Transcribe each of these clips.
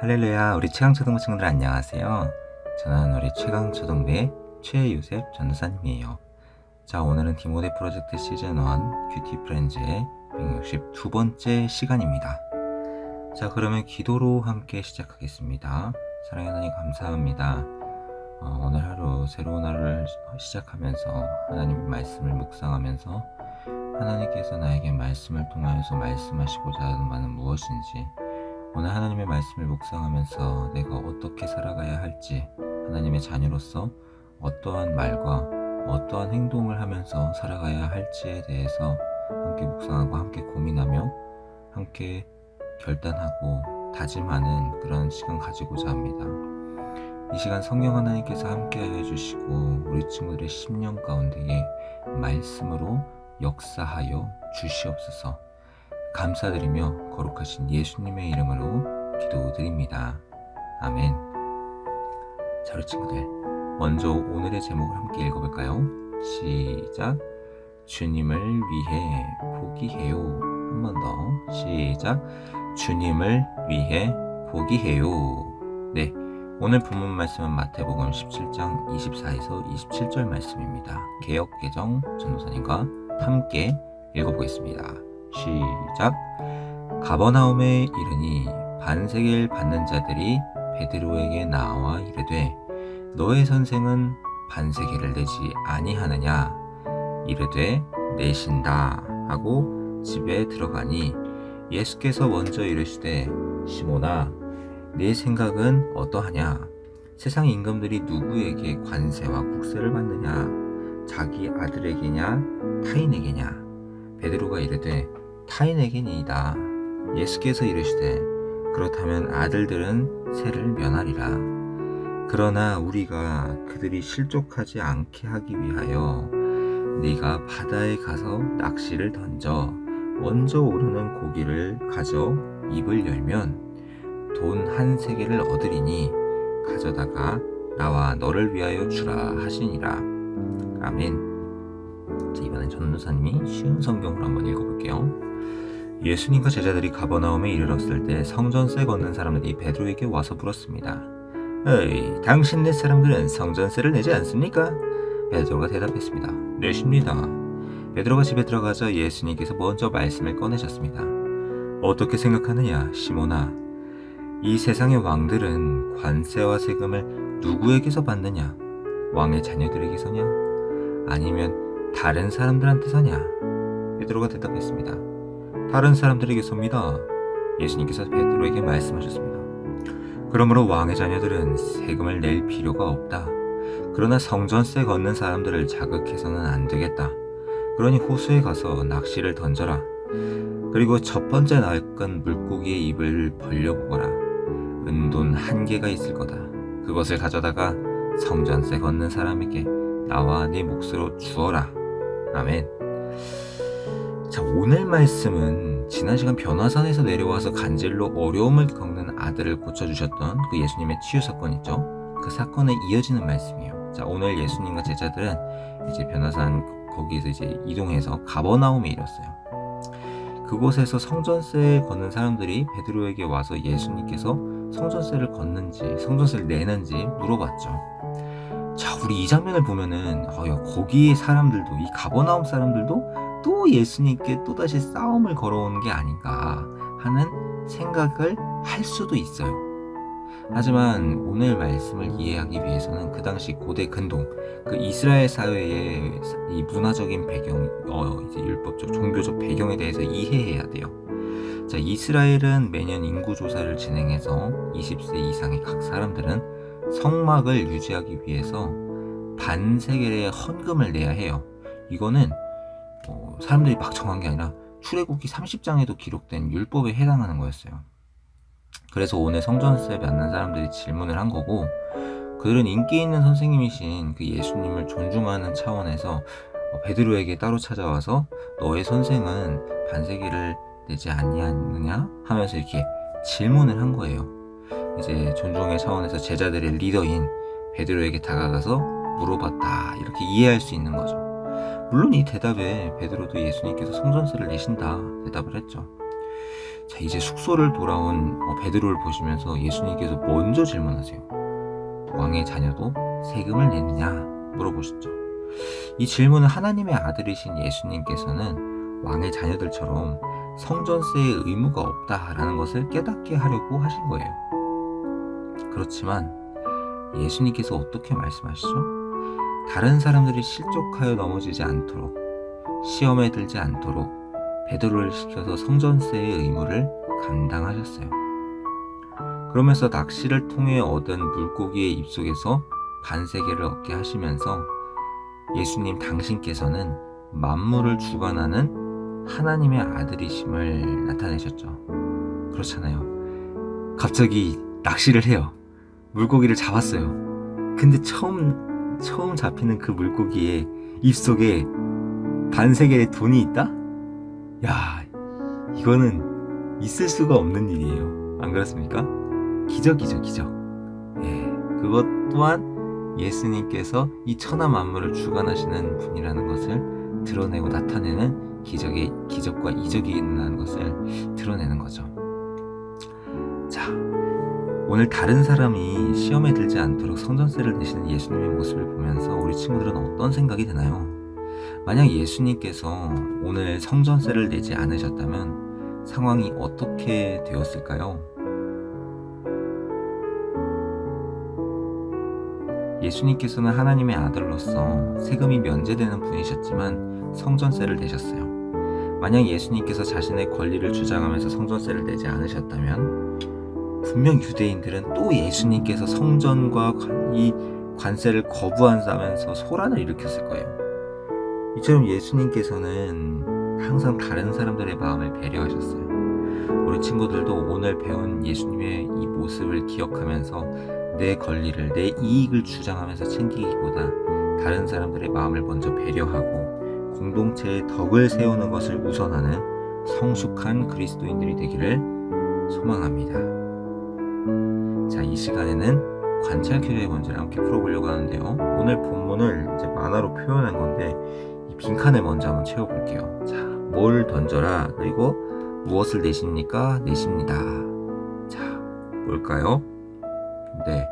할렐루야, 우리 최강초등부 친구들 안녕하세요. 저는 우리 최강초등부의 최요셉 전도사님이에요. 자, 오늘은 디모데 프로젝트 시즌 1 큐티 프렌즈의 162번째 시간입니다. 자, 그러면 기도로 함께 시작하겠습니다. 사랑의 하나님 감사합니다. 어, 오늘 하루 새로운 하루를 시작하면서 하나님의 말씀을 묵상하면서 하나님께서 나에게 말씀을 통하여서 말씀하시고자 하는 바는 무엇인지 오늘 하나님의 말씀을 묵상하면서 내가 어떻게 살아가야 할지 하나님의 자녀로서 어떠한 말과 어떠한 행동을 하면서 살아가야 할지에 대해서 함께 묵상하고 함께 고민하며 함께 결단하고 다짐하는 그런 시간 가지고자 합니다. 이 시간 성령 하나님께서 함께하여 주시고 우리 친구들의 심령 가운데에 말씀으로 역사하여 주시옵소서. 감사드리며 거룩하신 예수님의 이름으로 기도드립니다. 아멘. 자, 우리 친구들. 먼저 오늘의 제목을 함께 읽어볼까요? 시작. 주님을 위해 포기해요. 한 번 더. 시작. 주님을 위해 포기해요. 네. 오늘 본문 말씀은 마태복음 17장 24에서 27절 말씀입니다. 개역 개정 전도사님과 함께 읽어보겠습니다. 시작. 가버나움에 이르니 반세계를 받는 자들이 베드로에게 나와 이르되 너의 선생은 반세계를 내지 아니하느냐? 이르되 내신다. 하고 집에 들어가니 예수께서 먼저 이르시되 시모나 네 생각은 어떠하냐? 세상 임금들이 누구에게 관세와 국세를 받느냐? 자기 아들에게냐? 타인에게냐? 베드로가 이르되 타인에게니이다. 예수께서 이르시되 그렇다면 아들들은 세를 면하리라. 그러나 우리가 그들이 실족하지 않게 하기 위하여 네가 바다에 가서 낚시를 던져 먼저 오르는 고기를 가져 입을 열면 돈 한 세계를 얻으리니 가져다가 나와 너를 위하여 주라 하시니라. 아멘. 자, 이번엔 전도사님이 쉬운 성경으로 한번 읽어볼게요. 예수님과 제자들이 가버나움에 이르렀을 때 성전세 걷는 사람들이 베드로에게 와서 물었습니다. 에이, 당신네 사람들은 성전세를 내지 않습니까? 베드로가 대답했습니다. 내십니다. 베드로가 집에 들어가자 예수님께서 먼저 말씀을 꺼내셨습니다. 어떻게 생각하느냐, 시모나? 이 세상의 왕들은 관세와 세금을 누구에게서 받느냐? 왕의 자녀들에게서냐? 아니면 다른 사람들한테서냐? 베드로가 대답했습니다. 다른 사람들에게서입니다. 예수님께서 베드로에게 말씀하셨습니다. 그러므로 왕의 자녀들은 세금을 낼 필요가 없다. 그러나 성전세 걷는 사람들을 자극해서는 안 되겠다. 그러니 호수에 가서 낚시를 던져라. 그리고 첫 번째 낚은 물고기의 입을 벌려보거라. 은돈 한 개가 있을 거다. 그것을 가져다가 성전세 걷는 사람에게 나와 네 몫으로 주어라. 아멘. 자, 오늘 말씀은 지난 시간 변화산에서 내려와서 간질로 어려움을 겪는 아들을 고쳐주셨던 그 예수님의 치유 사건 있죠? 그 사건에 이어지는 말씀이에요. 자, 오늘 예수님과 제자들은 이제 변화산 거기에서 이제 이동해서 가버나움에 이뤘어요. 그곳에서 성전세 걷는 사람들이 베드로에게 와서 예수님께서 성전세를 걷는지 성전세를 내는지 물어봤죠. 자, 우리 이 장면을 보면은 어, 야, 거기 사람들도 이 가버나움 사람들도 또 예수님께 또 다시 싸움을 걸어오는 게 아닌가 하는 생각을 할 수도 있어요. 하지만 오늘 말씀을 이해하기 위해서는 그 당시 고대 근동 그 이스라엘 사회의 이 문화적인 배경, 어, 이제 율법적 종교적 배경에 대해서 이해해야 돼요. 자, 이스라엘은 매년 인구 조사를 진행해서 20세 이상의 각 사람들은 성막을 유지하기 위해서 반세겔의 헌금을 내야 해요. 이거는 어, 사람들이 막 정한 게 아니라 출애굽기 30장에도 기록된 율법에 해당하는 거였어요. 그래서 오늘 성전세 받는 사람들이 질문을 한 거고 그들은 인기 있는 선생님이신 그 예수님을 존중하는 차원에서 어, 베드로에게 따로 찾아와서 너의 선생은 반세기를 내지 아니하느냐 하면서 이렇게 질문을 한 거예요. 이제 존중의 차원에서 제자들의 리더인 베드로에게 다가가서 물어봤다 이렇게 이해할 수 있는 거죠. 물론 이 대답에 베드로도 예수님께서 성전세를 내신다 대답을 했죠. 자, 이제 숙소를 돌아온 어, 베드로를 보시면서 예수님께서 먼저 질문하세요. 왕의 자녀도 세금을 내느냐 물어보시죠. 이 질문은 하나님의 아들이신 예수님께서는 왕의 자녀들처럼 성전세의 의무가 없다라는 것을 깨닫게 하려고 하신 거예요. 그렇지만 예수님께서 어떻게 말씀하시죠? 다른 사람들이 실족하여 넘어지지 않도록 시험에 들지 않도록 베드로를 시켜서 성전세의 의무를 감당하셨어요. 그러면서 낚시를 통해 얻은 물고기의 입속에서 반세계를 얻게 하시면서 예수님 당신께서는 만물을 주관하는 하나님의 아들이심을 나타내셨죠. 그렇잖아요. 갑자기 낚시를 해요. 물고기를 잡았어요. 근데 처음 처음 잡히는 그 물고기의 입속에 반세계의 돈이 있다? 야, 이거는 있을 수가 없는 일이에요. 안 그렇습니까? 기적이죠, 기적. 예, 그것 또한 예수님께서 이 천하 만물을 주관하시는 분이라는 것을 드러내고 나타내는 기적의 기적과 이적이 있다는 것을 드러내는 거죠. 자, 오늘 다른 사람이 시험에 들지 않도록 성전세를 내시는 예수님의 모습을 보면서 우리 친구들은 어떤 생각이 드나요? 만약 예수님께서 오늘 성전세를 내지 않으셨다면 상황이 어떻게 되었을까요? 예수님께서는 하나님의 아들로서 세금이 면제되는 분이셨지만 성전세를 내셨어요. 만약 예수님께서 자신의 권리를 주장하면서 성전세를 내지 않으셨다면 분명 유대인들은 또 예수님께서 성전과 이 관세를 거부한다면서 소란을 일으켰을 거예요. 이처럼 예수님께서는 항상 다른 사람들의 마음을 배려하셨어요. 우리 친구들도 오늘 배운 예수님의 이 모습을 기억하면서 내 권리를, 내 이익을 주장하면서 챙기기보다 다른 사람들의 마음을 먼저 배려하고 공동체의 덕을 세우는 것을 우선하는 성숙한 그리스도인들이 되기를 소망합니다. 자, 이 시간에는 관찰 퀴즈의 문제를 함께 풀어보려고 하는데요. 오늘 본문을 이제 만화로 표현한 건데 이 빈칸을 먼저 한번 채워볼게요. 자, 뭘 던져라 그리고 무엇을 내십니까? 내십니다. 자, 뭘까요? 네.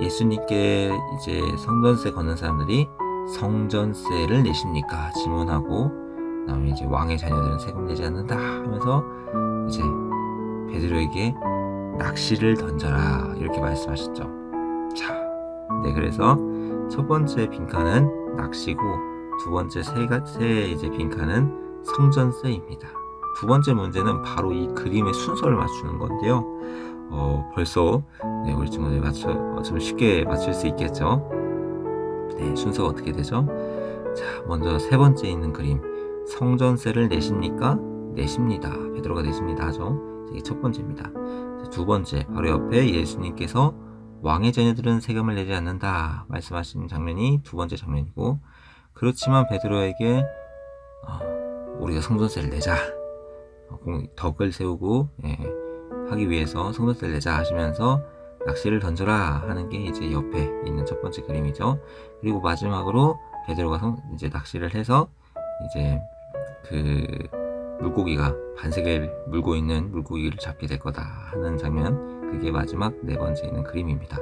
예수님께 이제 성전세 걷는 사람들이 성전세를 내십니까? 질문하고 그다음에 이제 왕의 자녀들은 세금 내지 않는다 하면서 이제 베드로에게 낚시를 던져라 이렇게 말씀하셨죠. 자, 네 그래서 첫 번째 빈칸은 낚시고 두 번째 세가 세 이제 빈칸은 성전세입니다. 두 번째 문제는 바로 이 그림의 순서를 맞추는 건데요. 어, 벌써 네, 우리 친구들 맞춰 어, 좀 쉽게 맞출 수 있겠죠. 네, 순서가 어떻게 되죠? 자, 먼저 세 번째 있는 그림 성전세를 내십니까? 내십니다. 베드로가 내십니다 하죠. 이게 첫 번째입니다. 자, 두 번째 바로 옆에 예수님께서 왕의 자녀들은 세금을 내지 않는다 말씀하신 장면이 두 번째 장면이고 그렇지만 베드로에게 어, 우리가 성전세를 내자 어, 덕을 세우고 예, 하기 위해서 성전세를 내자 하시면서 낚시를 던져라 하는 게 이제 옆에 있는 첫 번째 그림이죠. 그리고 마지막으로 베드로가 성, 이제 낚시를 해서 이제 그 물고기가 반세계를 물고 있는 물고기를 잡게 될 거다 하는 장면 그게 마지막 네 번째 있는 그림입니다.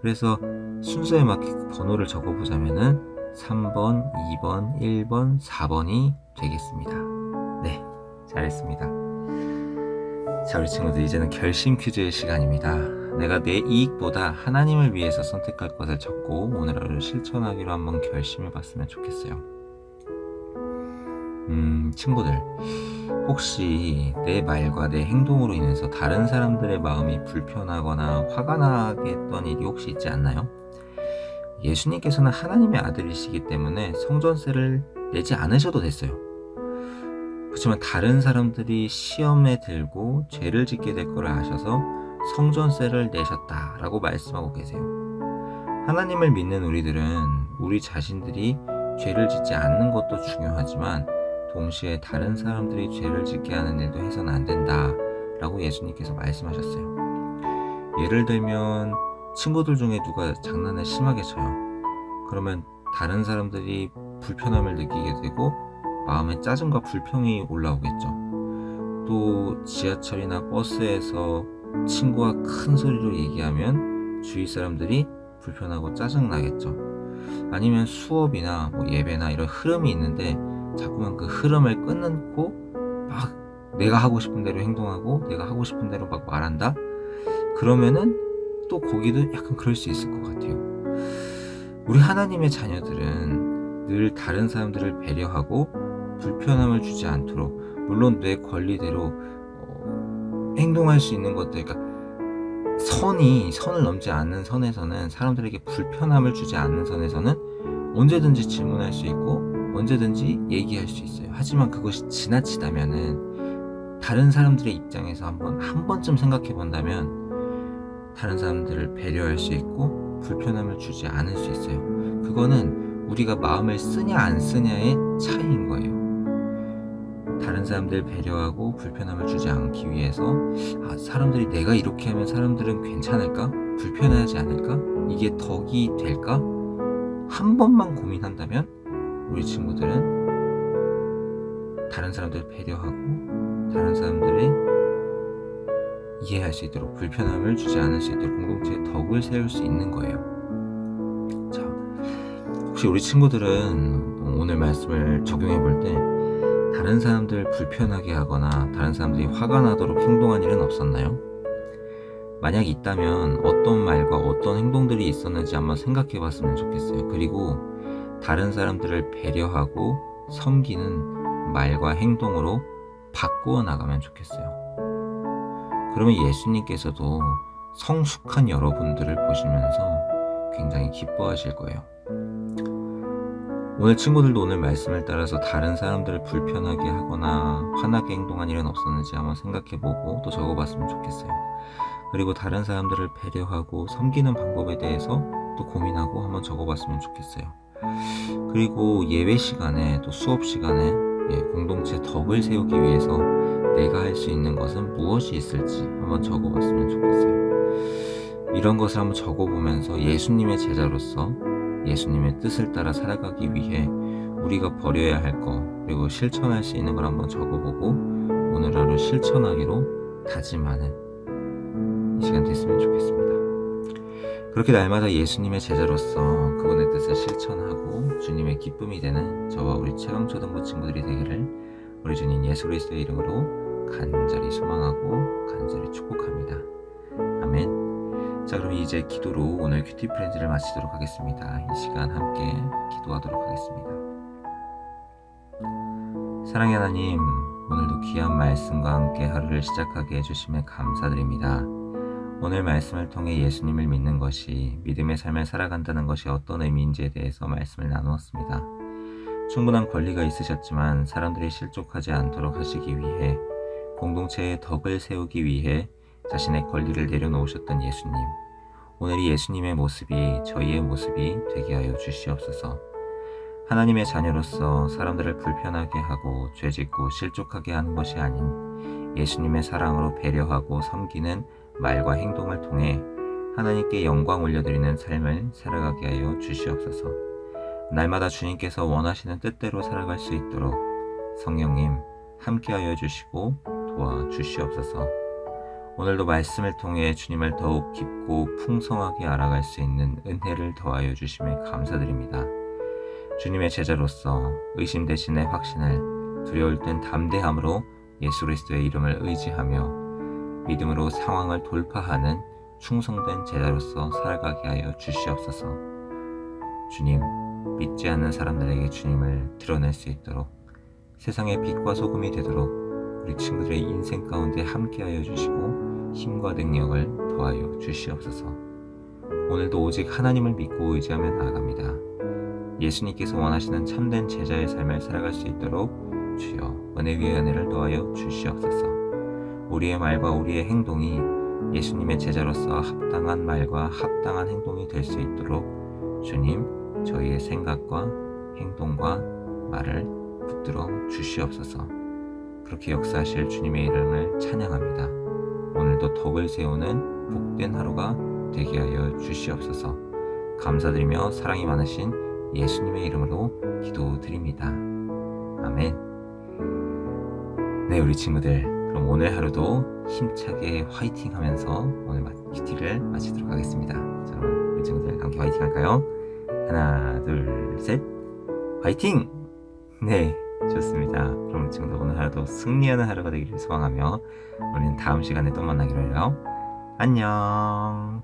그래서 순서에 맞게 번호를 적어 보자면은 3번, 2번, 1번, 4번이 되겠습니다. 네, 잘했습니다. 자, 우리 친구들 이제는 결심 퀴즈의 시간입니다. 내가 내 이익보다 하나님을 위해서 선택할 것을 적고 오늘 하루 실천하기로 한번 결심해 봤으면 좋겠어요. 음, 친구들. 혹시 내 말과 내 행동으로 인해서 다른 사람들의 마음이 불편하거나 화가 나게 했던 일이 혹시 있지 않나요? 예수님께서는 하나님의 아들이시기 때문에 성전세를 내지 않으셔도 됐어요. 그렇지만 다른 사람들이 시험에 들고 죄를 짓게 될 거를 아셔서 성전세를 내셨다라고 말씀하고 계세요. 하나님을 믿는 우리들은 우리 자신들이 죄를 짓지 않는 것도 중요하지만 동시에 다른 사람들이 죄를 짓게 하는 일도 해서는 안 된다 라고 예수님께서 말씀하셨어요. 예를 들면 친구들 중에 누가 장난을 심하게 쳐요. 그러면 다른 사람들이 불편함을 느끼게 되고 마음에 짜증과 불평이 올라오겠죠. 또 지하철이나 버스에서 친구가 큰 소리로 얘기하면 주위 사람들이 불편하고 짜증나겠죠. 아니면 수업이나 뭐 예배나 이런 흐름이 있는데 자꾸만 그 흐름을 끊고 막 내가 하고 싶은 대로 행동하고 내가 하고 싶은 대로 막 말한다? 그러면은 또 거기도 약간 그럴 수 있을 것 같아요. 우리 하나님의 자녀들은 늘 다른 사람들을 배려하고 불편함을 주지 않도록 물론 내 권리대로 어, 행동할 수 있는 것들 그러니까 선이 선을 넘지 않는 선에서는 사람들에게 불편함을 주지 않는 선에서는 언제든지 질문할 수 있고 언제든지 얘기할 수 있어요. 하지만 그것이 지나치다면은 다른 사람들의 입장에서 한번 한 번쯤 생각해 본다면 다른 사람들을 배려할 수 있고 불편함을 주지 않을 수 있어요. 그거는 우리가 마음을 쓰냐 안 쓰냐의 차이인 거예요. 다른 사람들 배려하고 불편함을 주지 않기 위해서 아, 사람들이 내가 이렇게 하면 사람들은 괜찮을까? 불편하지 않을까? 이게 덕이 될까? 한 번만 고민한다면 우리 친구들은 다른 사람들 배려하고 다른 사람들이 이해할 수 있도록 불편함을 주지 않을 수 있도록 공동체의 덕을 세울 수 있는 거예요. 자, 혹시 우리 친구들은 오늘 말씀을 적용해 볼 때 다른 사람들 불편하게 하거나 다른 사람들이 화가 나도록 행동한 일은 없었나요? 만약 있다면 어떤 말과 어떤 행동들이 있었는지 한번 생각해 봤으면 좋겠어요. 그리고 다른 사람들을 배려하고 섬기는 말과 행동으로 바꾸어 나가면 좋겠어요. 그러면 예수님께서도 성숙한 여러분들을 보시면서 굉장히 기뻐하실 거예요. 오늘 친구들도 오늘 말씀을 따라서 다른 사람들을 불편하게 하거나 화나게 행동한 일은 없었는지 한번 생각해보고 또 적어봤으면 좋겠어요. 그리고 다른 사람들을 배려하고 섬기는 방법에 대해서 또 고민하고 한번 적어봤으면 좋겠어요. 그리고 예배 시간에 또 수업 시간에 예, 공동체 덕을 세우기 위해서 내가 할 수 있는 것은 무엇이 있을지 한번 적어봤으면 좋겠어요. 이런 것을 한번 적어보면서 예수님의 제자로서 예수님의 뜻을 따라 살아가기 위해 우리가 버려야 할 것, 그리고 실천할 수 있는 걸 한번 적어보고 오늘 하루 실천하기로 다짐하는 이 시간 됐으면 좋겠습니다. 그렇게 날마다 예수님의 제자로서 뜻을 실천하고 주님의 기쁨이 되는 저와 우리 최강초등부 친구들이 되기를 우리 주님 예수 그리스도의 이름으로 간절히 소망하고 간절히 축복합니다. 아멘. 자 그럼 이제 기도로 오늘 큐티 프렌즈를 마치도록 하겠습니다. 이 시간 함께 기도하도록 하겠습니다. 사랑의 하나님, 오늘도 귀한 말씀과 함께 하루를 시작하게 해주심에 감사드립니다. 오늘 말씀을 통해 예수님을 믿는 것이 믿음의 삶을 살아간다는 것이 어떤 의미인지에 대해서 말씀을 나누었습니다. 충분한 권리가 있으셨지만 사람들이 실족하지 않도록 하시기 위해 공동체의 덕을 세우기 위해 자신의 권리를 내려놓으셨던 예수님. 오늘 이 예수님의 모습이 저희의 모습이 되게 하여 주시옵소서. 하나님의 자녀로서 사람들을 불편하게 하고 죄짓고 실족하게 하는 것이 아닌 예수님의 사랑으로 배려하고 섬기는 말과 행동을 통해 하나님께 영광 올려드리는 삶을 살아가게 하여 주시옵소서. 날마다 주님께서 원하시는 뜻대로 살아갈 수 있도록 성령님 함께하여 주시고 도와 주시옵소서. 오늘도 말씀을 통해 주님을 더욱 깊고 풍성하게 알아갈 수 있는 은혜를 더하여 주심에 감사드립니다. 주님의 제자로서 의심 대신에 확신을 두려울 땐 담대함으로 예수 그리스도의 이름을 의지하며 믿음으로 상황을 돌파하는 충성된 제자로서 살아가게 하여 주시옵소서. 주님, 믿지 않는 사람들에게 주님을 드러낼 수 있도록 세상의 빛과 소금이 되도록 우리 친구들의 인생 가운데 함께하여 주시고 힘과 능력을 더하여 주시옵소서. 오늘도 오직 하나님을 믿고 의지하며 나아갑니다. 예수님께서 원하시는 참된 제자의 삶을 살아갈 수 있도록 주여 은혜 위에 은혜를 더하여 주시옵소서. 우리의 말과 우리의 행동이 예수님의 제자로서 합당한 말과 합당한 행동이 될 수 있도록 주님 저희의 생각과 행동과 말을 붙들어 주시옵소서. 그렇게 역사하실 주님의 이름을 찬양합니다. 오늘도 덕을 세우는 복된 하루가 되게 하여 주시옵소서. 감사드리며 사랑이 많으신 예수님의 이름으로 기도드립니다. 아멘. 네, 우리 친구들 그럼 오늘 하루도 힘차게 화이팅 하면서 오늘 마- 큐티를 마치도록 하겠습니다. 자, 그럼 우리 친구들 함께 화이팅 할까요? 하나, 둘, 셋. 화이팅! 네, 좋습니다. 그럼 우리 친구들 오늘 하루도 승리하는 하루가 되기를 소망하며 우리는 다음 시간에 또 만나기로 해요. 안녕!